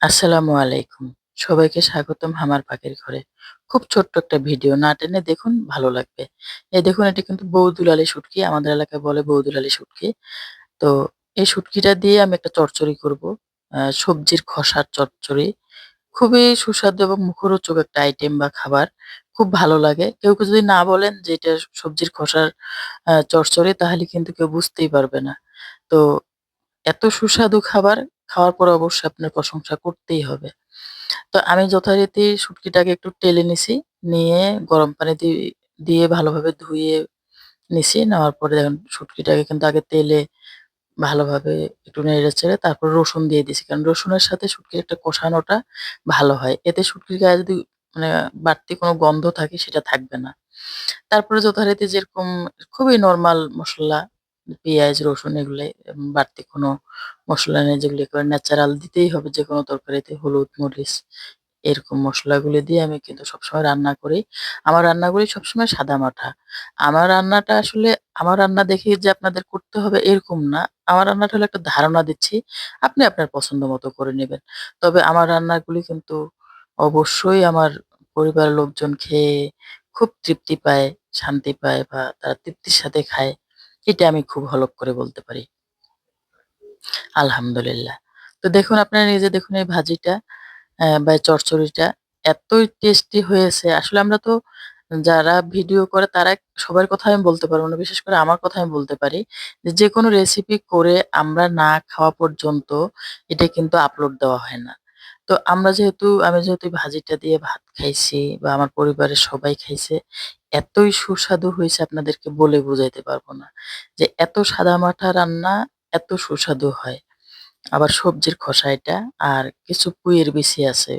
আসসালামু আলাইকুম। সবাইকে স্বাগতম হামার পাখির ঘরে। খুব ছোট্ট একটা ভিডিও না টেনে দেখুন ভালো লাগবে। এই দেখুন এটি কিন্তু বৌদুলালি শুটকি। আমাদের এলাকায় বলে বৌদুলালি শুটকি। তো এই শুটকিটা দিয়ে আমি একটা চচ্চড়ি করব। সবজির খসার চচ্চড়ি। খুবই সুস্বাদু এবং মুখরোচক একটা আইটেম বা খাবার। খুব ভালো লাগে। কেউ, কেউ যদি না বলেন যে এটা সবজির খসার চচ্চড়ি তাহলে কিন্তু কেউ বুঝতেই পারবে না। তো এত সুস্বাদু খাবার খাওয়ার পরে অবশ্যই আপনার প্রশংসা করতেই হবে। তো আমি যথারীতি শুটকিটাকে একটু টেলে নিছি। নিয়ে গরম পানি দিয়ে ভালোভাবে ধুয়ে নিছি। নেওয়ার পরে দেখেন শুটকিটাকে কিন্তু আগে তেলে ভালোভাবে একটু নেড়ে-চেড়ে তারপর রসুন দিয়ে দিছি। কারণ রসুনের সাথে শুটকির একটা কষানোটা ভালো হয়। এতে শুটকির গায়ে যদি মানে বাড়তি কোনো গন্ধ থাকে সেটা থাকবে না। তারপরে যথারীতি যেরকম খুবই নরমাল মসলা পেঁয়াজ, রসুন এগুলাই উম বাড়তি কোনো মশলা নেই যেগুলো করে ন্যাচারাল দিতেই হবে যে কোনো তরকারিতে হলুদ, মরিচ এরকম মসলাগুলি দিয়ে আমি কিন্তু সবসময় রান্না করি। আমার রান্নাগুলি সবসময় সাদামাটা। আমার রান্নাটা আসলে আমার রান্না দেখেই যে আপনাদের করতে হবে এরকম না। আমার রান্নাটা হলো একটা ধারণা দিচ্ছি। আপনি আপনার পছন্দ মতো করে নেবেন তবে আমার রান্নাগুলি কিন্তু অবশ্যই আমার পরিবারের লোকজন খেয়ে খুব তৃপ্তি পায়, শান্তি পায় বা তারা তৃপ্তির সাথে খায়। এটা আমি খুব হলক করে বলতে পারি। আলহামদুলিল্লাহ। তো দেখুন আপনারা নিজে দেখুন এই ভাজিটা বা চচ্চড়িটা এতই টেস্টি হয়েছে। আসলে আমরা তো যারা ভিডিও করে তারা সবার কথা আমি বলতে পারব না। বিশেষ করে আমার কথা আমি বলতে পারি। যে যেকোনো রেসিপি করে আমরা না খাওয়া পর্যন্ত এটা কিন্তু আপলোড দেওয়া হয় না। তো আমরা যেহেতু আমি যেহেতু ভাজিটা দিয়ে ভাত খাইছি বা আমার পরিবারের সবাই খাইছে, এতই সুস্বাদু হয়েছে আপনাদেরকে বলে বুঝাইতে পারব না। যে এত সাদামাঠা রান্না এত সুস্বাদু হয়। আবার সবজির খোসা এটা আর কিছু পুঁইয়ের বিচি আছে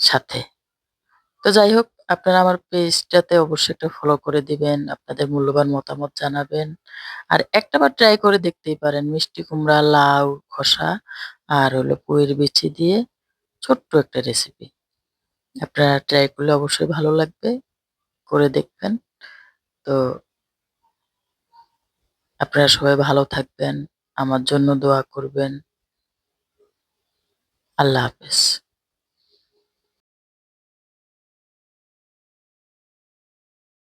সাথে। তো যাই হোক আপনারা আমার পেজটাতে অবশ্যই একটা ফলো করে দিবেন। আপনাদের মূল্যবান মতামত জানাবেন। আর একটাবার ট্রাই করে দেখতেই পারেন। মিষ্টি কুমড়া, লাউ, খোসা আর হলো পুঁইয়ের বিচি দিয়ে ছোট্ট একটা রেসিপি। আপনারা ট্রাই করলে অবশ্যই ভালো লাগবে। করে দেখবেন। তো আপনারা সবাই ভালো থাকবেন। আমার জন্য দোয়া করবেন। আল্লাহ হাফেজ।